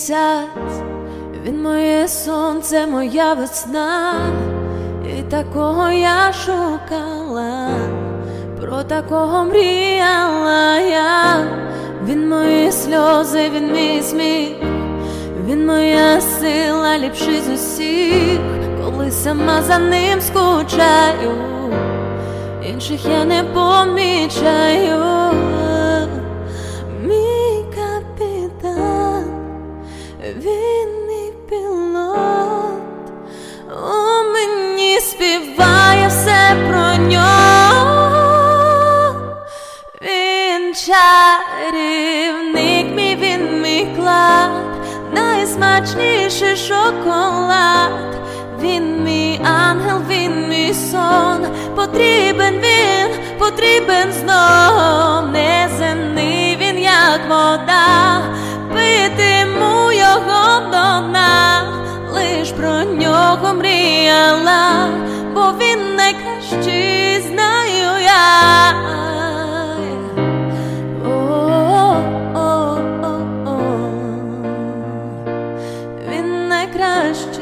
місяць, він моє сонце, моя весна, і такого я шукала, про такого мріяла я, він мої сльози, він мій сміх, він моя сила, ліпший з усіх, коли сама за ним скучаю, інших я не помічаю. Він мій пілот, у мені співає все про нього. Він чарівник, мій він мій клад, найсмачніший шоколад. Він мій ангел, він мій сон, потрібен він, потрібен знов, бо він найкращий знаю я. О -о -о -о -о. Він найкращий.